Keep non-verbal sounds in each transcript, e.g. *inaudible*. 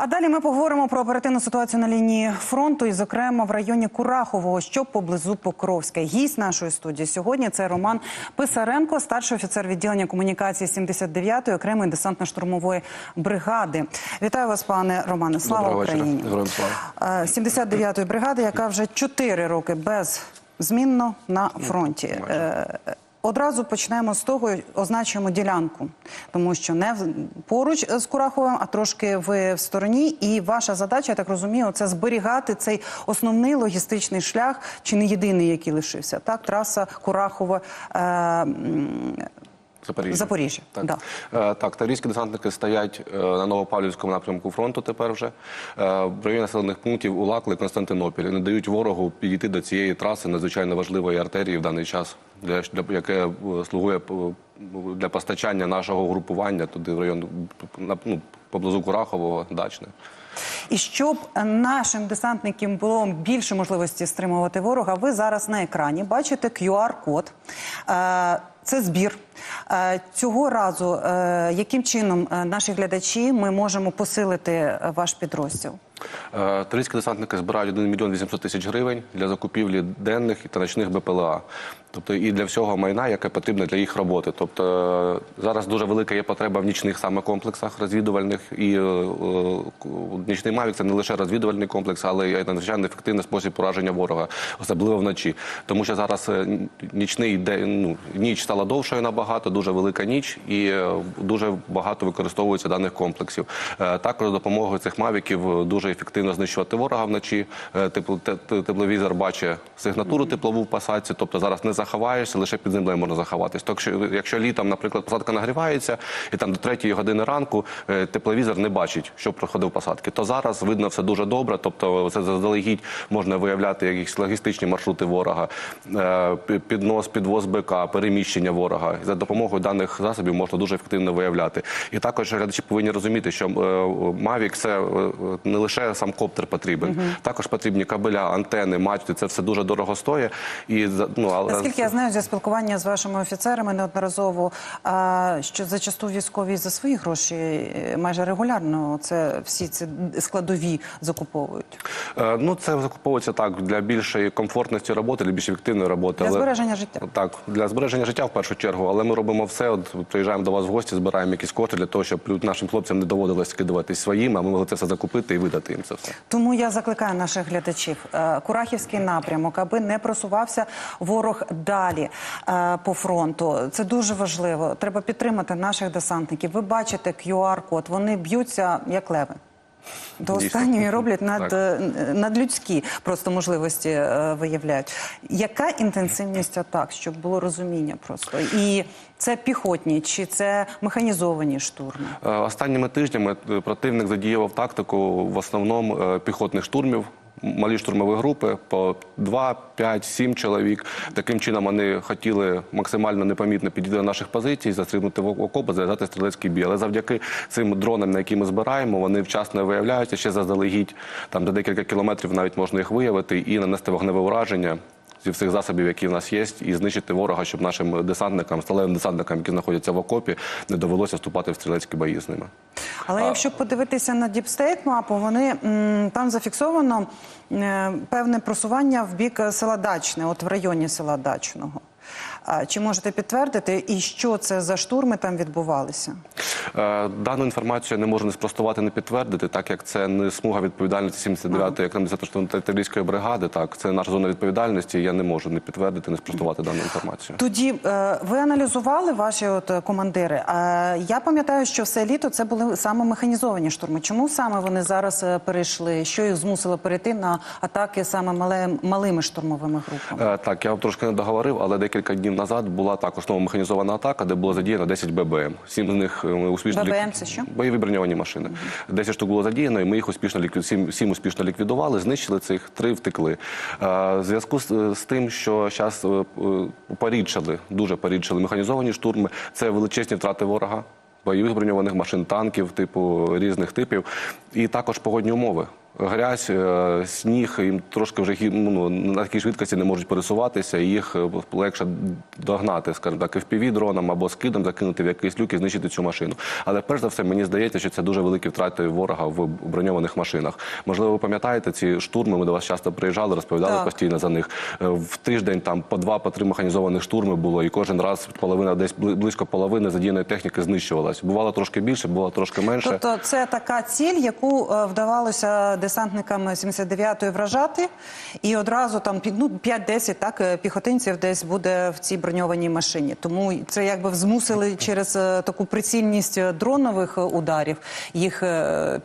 А далі ми поговоримо про оперативну ситуацію на лінії фронту, і, зокрема, в районі Курахового, що поблизу Покровська. Гість нашої студії сьогодні це Роман Писаренко, старший офіцер відділення комунікації 79-ї окремої десантно-штурмової бригади. Вітаю вас, пане Романе. Слава Доброго. Україні! Слава. Е, 79-ї бригади, яка вже 4 роки беззмінно на фронті. Е, Одразу почнемо з того, означуємо ділянку, тому що не поруч з Кураховим, а трошки ви в стороні. І ваша задача, я так розумію, це зберігати цей основний логістичний шлях, чи не єдиний, який лишився. Так, траса Курахова. Запоріжжя. Запоріжжя, Так. да. Е, так, таврійські десантники стоять е, на Новопавлівському напрямку фронту тепер вже. Е, в районі населених пунктів Улакли, Константинополь. Не дають ворогу підійти до цієї траси надзвичайно важливої артерії в даний час, для, для яке слугує для постачання нашого групування туди в район ну, поблизу Курахового, Дачне. І щоб нашим десантникам було більше можливості стримувати ворога, ви зараз на екрані бачите QR-код. Це збір. Е, Цього разу, е, яким чином е, наші глядачі ми можемо посилити ваш підрозділ? Е, десантники збирають 1 мільйон 800 тисяч гривень для закупівлі денних та ночних БПЛА. Тобто і для всього майна, яке потрібно для їх роботи. Тобто зараз дуже велика є потреба в нічних саме комплексах розвідувальних. І нічний мавік це не лише розвідувальний комплекс, але й надзвичайно ефективний спосіб пораження ворога, особливо вночі. Тому що зараз нічний день, ну, ніч стала довшою набагато, дуже велика ніч, і е, дуже багато використовується даних комплексів. Е, Також за допомогою цих мавіків дуже ефективно знищувати ворога вночі. Е, тепло- те- те- Тепловізор бачить сигнатуру теплову в посадці, тобто зараз не заховаєшся, лише під землею можна заховатись. Так що, якщо літом, наприклад, посадка нагрівається, і там до третьої години ранку тепловізор не бачить, що проходив посадки, то зараз видно все дуже добре. Тобто, це заздалегідь можна виявляти якісь логістичні маршрути ворога, піднос, підвоз БК, переміщення ворога. За допомогою даних засобів можна дуже ефективно виявляти. І також глядачі повинні розуміти, що Mavic – це е, не лише сам коптер потрібен, також потрібні кабеля, антени, мачти. Це все дуже дорого стоїть. І ну але Наскільки я знаю, зі спілкування з вашими офіцерами неодноразово, що зачасту військові за свої гроші е, майже регулярно це всі ці складові закуповують Е, Ну, це закуповується так для більшої комфортності роботи, для більш ефективної роботи. для але- збереження життя. Так, для збереження життя в першу чергу, але ми робимо все. От приїжджаємо до вас в гості, збираємо якісь кошти для того, щоб нашим хлопцям не доводилось скидуватись своїм, а ми могли це все закупити і видати їм це все. Тому я закликаю наших глядачів е, Курахівський напрямок, аби не просувався ворог далі е, по фронту. Це дуже важливо. Треба підтримати наших десантників. Ви бачите QR-код, вони б'ються як леви. До останньої роблять над, е, надлюдські просто можливості е, виявляють. Яка інтенсивність атак, щоб було розуміння просто? І це піхотні чи це механізовані штурми? Е, Останніми тижнями е, противник задіював тактику в основному е, піхотних штурмів. Малі штурмові групи по 2, 5, 7 чоловік. Таким чином вони хотіли максимально непомітно підійти до наших позицій, застрибнути в окопи, зав'язати стрілецький бій. Але завдяки цим дронам, на які ми збираємо, вони вчасно виявляються ще заздалегідь. Там до декілька кілометрів навіть можна їх виявити і нанести вогневе ураження. Зі всіх засобів, які в нас є, і знищити ворога, щоб нашим десантникам, сталевим десантникам, які знаходяться в окопі, не довелося вступати в стрілецькі бої з ними. Але якщо подивитися на діпстейт мапу, вони там зафіксовано е, певне просування в бік села Дачне, от в районі села Дачного. А, Чи можете підтвердити, і що це за штурми там відбувалися? Е, Дану інформацію я не можу не спростувати, не підтвердити, так як це не смуга відповідальності 79-ї окремої територійської бригади. Так, це наша зона відповідальності. Я не можу не підтвердити, не спростувати дану інформацію. Тоді е, ви аналізували ваші от е, командири. Я пам'ятаю, що все літо це були саме механізовані штурми. Чому саме вони зараз перейшли? Що їх змусило перейти на атаки саме малими штурмовими групами? Так, я вам трошки не договорив, але декілька днів назад була також нова механізована атака, де було задіяно 10 ББМ. Сім з них е, успішно лік- ББМ це що? бойові броньовані машини. 10 штук було задіяно, і ми їх успішно ліквід... сім, сім успішно ліквідували, знищили цих, три втекли. Е, В зв'язку з, з тим, що зараз порідшали, дуже порідшали механізовані штурми, це величезні втрати ворога. Бойових броньованих машин, танків, типу різних типів, і також погодні умови. Грязь, е, сніг, їм трошки вже ну, на такій швидкості не можуть пересуватися, і їх е, легше догнати, скажімо так, і дроном або скидом закинути в якийсь люк і знищити цю машину. Але перш за все, мені здається, що це дуже великі втрати ворога в броньованих машинах. Можливо, ви пам'ятаєте ці штурми? Ми до вас часто приїжджали, розповідали Так. постійно за них. Е, В тиждень там по два, по три механізованих штурми було, і кожен раз половина, десь близько половини задіяної техніки знищувалась. Бувало трошки більше, бувало трошки менше. Тобто це така ціль, яку вдавалося десантникам 79-ї вражати, і одразу там ну 5-10 так е, піхотинців десь буде в цій броньованій машині. Тому це якби змусили через е, таку прицільність е, дронових ударів їх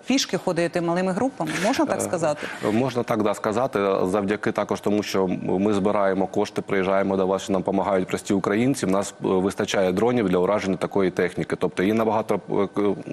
пішки ходити малими групами. Можна так сказати? Можна так да, сказати, завдяки також тому, що ми збираємо кошти, приїжджаємо до вас, що нам допомагають прості українці. В нас вистачає дронів для ураження такої техніки. Тобто її набагато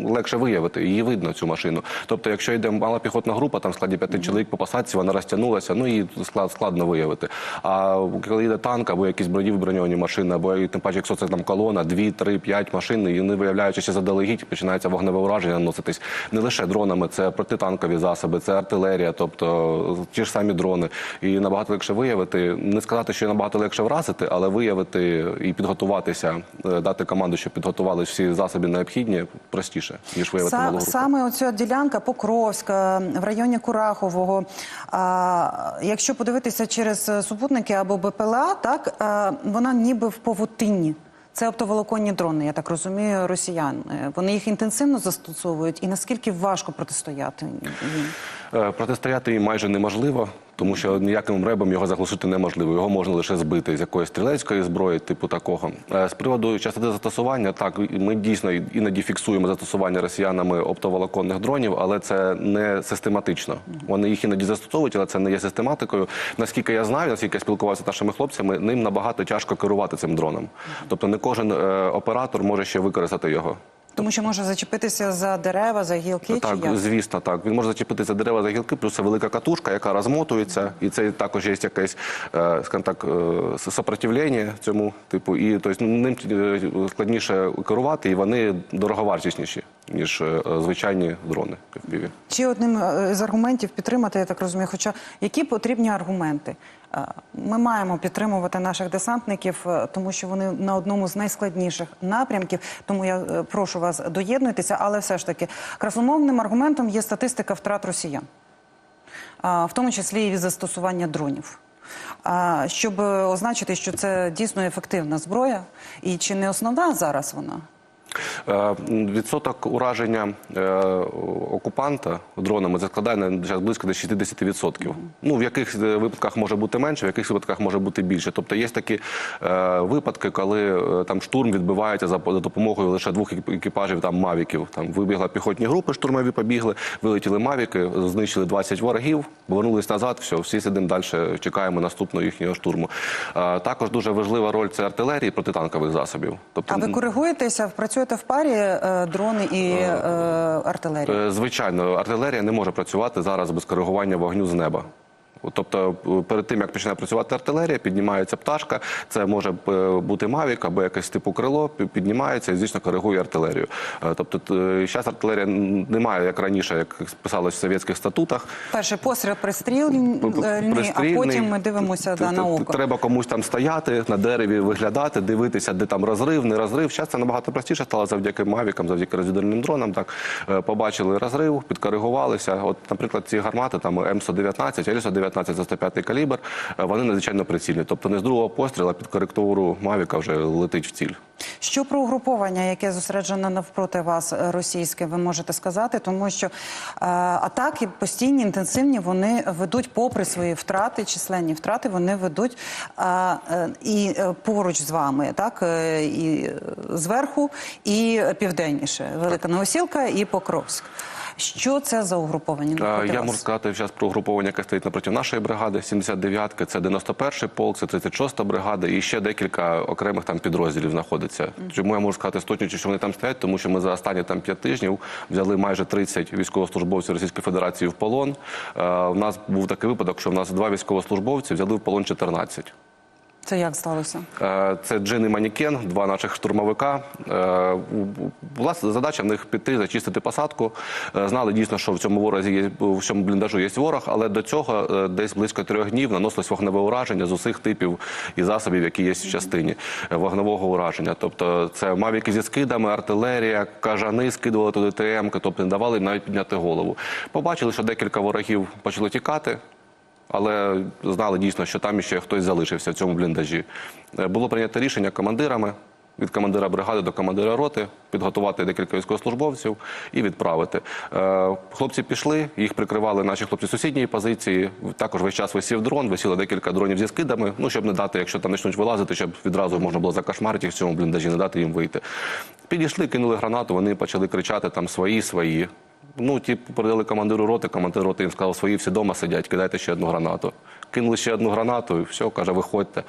легше виявити, її видно цю машину. Тобто, якщо йде мала піхотна група, там в складі п'яти чоловік по посадці, вона розтягнулася, ну її склад складно виявити. А коли йде танк або якісь бронів броньовані машини, або тим паче, якщо це там колона, дві, три, п'ять машин, і вони виявляючи ще заздалегідь, починається вогневе ураження наноситись не лише дронами, це протитанкові засоби, це артилерія, тобто ті ж самі дрони. І набагато легше виявити. Не сказати, що набагато легше вразити, але виявити і підготуватися, е, дати команду, щоб підготували всі засоби необхідні, простіше ніж виявити малу групу. саме оця ділянка Покровська в районі Курахового. А, якщо подивитися через е, супутники або БПЛА, так а, вона ніби в повутинні. Це оптоволоконні дрони, я так розумію, росіян. Е, Вони їх інтенсивно застосовують, і наскільки важко протистояти їм? Е, Протистояти їм майже неможливо, тому що ніяким ребом його заглушити неможливо. Його можна лише збити з якоїсь стрілецької зброї, типу такого. Е, З приводу частоти застосування, так ми дійсно іноді фіксуємо застосування росіянами оптоволоконних дронів, але це не систематично. Вони їх іноді застосовують, але це не є систематикою. Наскільки я знаю, наскільки я спілкувався з нашими хлопцями, ним набагато тяжко керувати цим дроном. Тобто не кожен е, оператор може ще використати його. Тому що може зачепитися за дерева, за гілки чи Так, як? звісно, так. Він може зачепитися за дерева за гілки, плюс це велика катушка, яка розмотується, і це також є якесь, е, скажімо так, е, сопротивлення цьому типу. І тобто, ним е, складніше керувати, і вони дороговартісніші, ніж е, звичайні дрони FPV. Ще одним е, з аргументів підтримати, я так розумію. Хоча які потрібні аргументи? Е, Ми маємо підтримувати наших десантників, тому що вони на одному з найскладніших напрямків. Тому я прошу вас доєднуйтеся, але все ж таки красномовним аргументом є статистика втрат росіян, в тому числі і від застосування дронів. Щоб означити, що це дійсно ефективна зброя, і чи не основна зараз вона? Е, Відсоток ураження е, окупанта дронами це складає на близько до 60%. Ну, в яких е, випадках може бути менше, в яких випадках може бути більше. Тобто є такі випадки, коли там штурм відбувається за за допомогою лише двох екіпажів там мавіків. Там вибігла піхотні групи, штурмові побігли, вилетіли мавіки, знищили 20 ворогів, повернулись назад. Все, всі сидимо далі, чекаємо наступного їхнього штурму. Також дуже важлива роль це артилерії протитанкових засобів. Тобто А ви коригуєтеся, працюєте в парі е, дрони і е, артилерія? Е, Звичайно, артилерія не може працювати зараз без коригування вогню з неба. Тобто, е, перед тим як починає працювати артилерія, піднімається пташка. Це може е, бути мавік або якесь типу крило, піднімається і звісно коригує артилерію. Е, Тобто, зараз артилерія немає як раніше, як писалось в совєтських статутах. Перший постріл пристрільний, а потім ми дивимося да, на око. Треба комусь там стояти на дереві, виглядати, дивитися, де там розрив, не розрив. Зараз це набагато простіше стало завдяки мавікам, завдяки розвідувальним дронам. Так побачили розрив, підкоригувалися. От, наприклад, ці гармати там М119, Л119 за 105 калібр. е, Вони надзвичайно прицільні.Тобто не з другого постріла під коректуру мавіка вже летить в ціль. Що про угруповання, яке зосереджено навпроти вас е, російське, ви можете сказати, тому що е, атаки постійні, інтенсивні, вони ведуть, попри свої втрати, численні втрати, вони ведуть е, е, і е, поруч з вами, так е, і зверху, і південніше. Велика Новосілка і Покровськ. Що це за угруповання? Е, Я вас? можу сказати зараз про угруповання, яке стоїть напроти нашої бригади, 79-ки, це 91-й полк, це 36-та бригада і ще декілька окремих там підрозділів знаходиться. Чому я можу сказати з точністю, що вони там стоять? Тому що ми за останні там 5 тижнів взяли майже 30 військовослужбовців Російської Федерації в полон. Е, У нас був такий випадок, що в нас два військовослужбовці взяли в полон 14. Це як сталося? Е, Це Джин і Манікен, два наших штурмовика. Е, Була задача в них піти, зачистити посадку. Е, Знали дійсно, що в цьому ворозі є в цьому бліндажу є ворог, але до цього е, десь близько трьох днів наносилось вогневе ураження з усіх типів і засобів, які є в частині е, вогневого ураження. Тобто це мавіки зі скидами, артилерія, кажани скидували туди ТМ, тобто не давали їм навіть підняти голову. Побачили, що декілька ворогів почали тікати. Але знали дійсно, що там ще хтось залишився в цьому бліндажі. Е, Було прийнято рішення командирами від командира бригади до командира роти підготувати декілька військовослужбовців і відправити. Е, Хлопці пішли, їх прикривали наші хлопці сусідньої позиції. Також весь час висів дрон, висіло декілька дронів зі скидами. Ну щоб не дати, якщо там почнуть вилазити, щоб відразу можна було закашмарити їх в цьому бліндажі, не дати їм вийти. Підійшли, кинули гранату, вони почали кричати там свої, свої. Ну, ті передали командиру роти, командир роти їм сказав, свої всі вдома сидять, кидайте ще одну гранату. Кинули ще одну гранату, і все, каже, виходьте.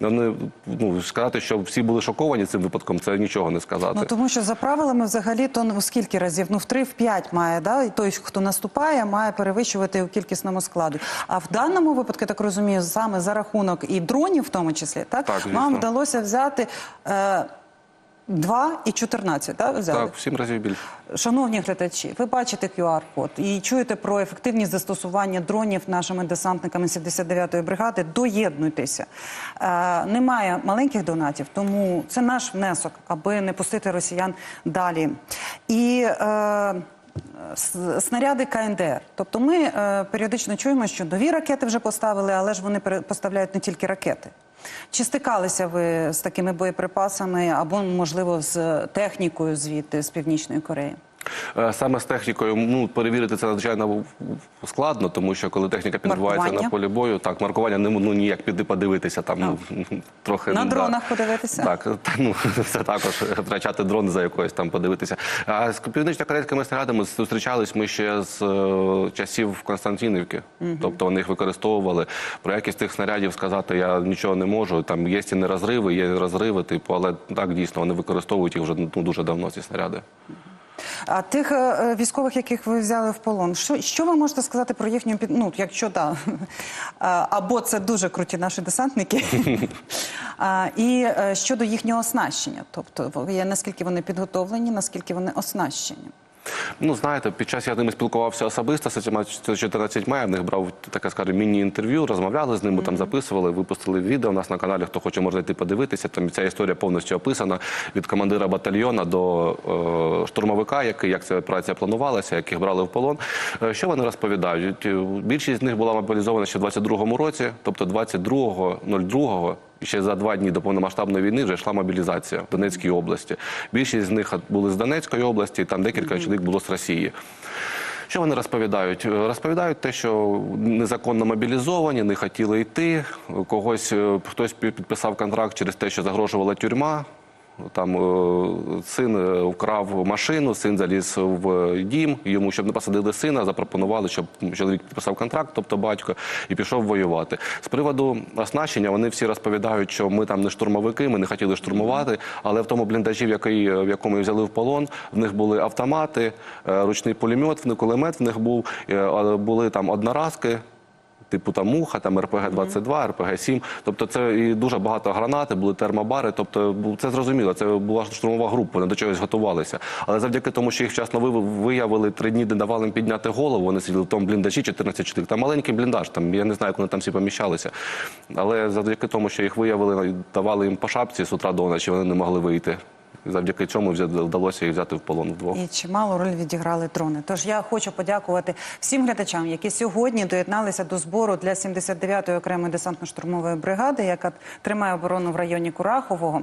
Вони, ну, сказати, що всі були шоковані цим випадком, це нічого не сказати. Ну тому що за правилами взагалі то ну, скільки разів? Ну в три, в п'ять має, да? І той, хто наступає, має перевищувати у кількісному складі. А в даному випадку, я так розумію, саме за рахунок і дронів, в тому числі, так, Так, звісно. вам вдалося взяти. Е, 2 і 14, так, взяли? Так, в сім разів більше. Шановні глядачі, ви бачите QR-код і чуєте про ефективність застосування дронів нашими десантниками 79-ї бригади. Доєднуйтеся. Е, немає маленьких донатів, тому це наш внесок, аби не пустити росіян далі. І е, снаряди КНДР. Тобто ми е, періодично чуємо, що нові ракети вже поставили, але ж вони поставляють не тільки ракети. Чи стикалися ви з такими боєприпасами або, можливо, з технікою звідти з Північної Кореї? Е, Саме з технікою ну, перевірити це надзвичайно складно, тому що коли техніка підбувається Маркування? на полі бою, так, маркування не ну, ніяк піти подивитися, там ну, трохи На да. дронах подивитися? Так, та, ну, *laughs* це також втрачати дрон за якоюсь там подивитися. А з північно-корейськими снарядами зустрічались ми ще з е, часів Константинівки. Тобто вони їх використовували. Про якість тих снарядів сказати я нічого не можу. Там є і не розриви, є розриви, типу, але так дійсно вони використовують їх вже ну, дуже давно, ці снаряди. А тих е, військових, яких ви взяли в полон, що, що ви можете сказати про їхню під... ну, якщо да, *laughs* А, або це дуже круті наші десантники, *laughs* а, і е, щодо їхнього оснащення, тобто наскільки вони підготовлені, наскільки вони оснащені. Ну, знаєте, під час я з ними спілкувався особисто з цими 14 я в них брав таке, скажімо, міні-інтерв'ю, розмовляли з ними, там записували, випустили відео у нас на каналі. Хто хоче, може йти подивитися. Там ця історія повністю описана від командира батальйона до е, штурмовика, який як ця операція планувалася, яких брали в полон. Е, що вони розповідають? Е, Більшість з них була мобілізована ще в 22-му році, тобто 22.02 і ще за два дні до повномасштабної війни вже йшла мобілізація в Донецькій області. Більшість з них були з Донецької області, там декілька чоловік було з Росії. Що вони розповідають? Е, Розповідають те, що незаконно мобілізовані, не хотіли йти. Когось е, хтось підписав контракт через те, що загрожувала тюрма. Там е, син е, вкрав машину, син заліз в дім. Йому, щоб не посадили сина, запропонували, щоб чоловік підписав контракт, тобто батько, і пішов воювати. З приводу оснащення вони всі розповідають, що ми там не штурмовики, ми не хотіли штурмувати, але в тому бліндажі, в, в якому взяли в полон, в них були автомати, е, ручний пулемет, в них кулемет в них був, е, були там одноразки. Типу там муха, там РПГ-22, РПГ-7. Тобто це і дуже багато гранати, були термобари. Тобто це зрозуміло, це була штурмова група, вони до чогось готувалися. Але завдяки тому, що їх вчасно виявили, три дні не давали їм підняти голову, вони сиділи в тому бліндажі 14 чоловік. Там маленький бліндаж, там я не знаю, як вони там всі поміщалися. Але завдяки тому, що їх виявили, давали їм по шапці з утра до ночі, вони не могли вийти. Завдяки цьому взя- вдалося їх взяти в полон вдвох. І чималу роль відіграли дрони. Тож я хочу подякувати всім глядачам, які сьогодні доєдналися до збору для 79-ї окремої десантно-штурмової бригади, яка тримає оборону в районі Курахового.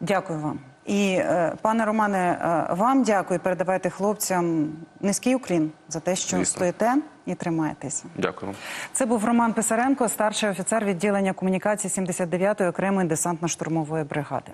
Дякую вам. І е, пане Романе, е, вам дякую. Передавайте хлопцям низький уклін за те, що Звісно. стоїте і тримаєтеся. Дякую. Це був Роман Писаренко, старший офіцер відділення комунікації 79-ї окремої десантно-штурмової бригади.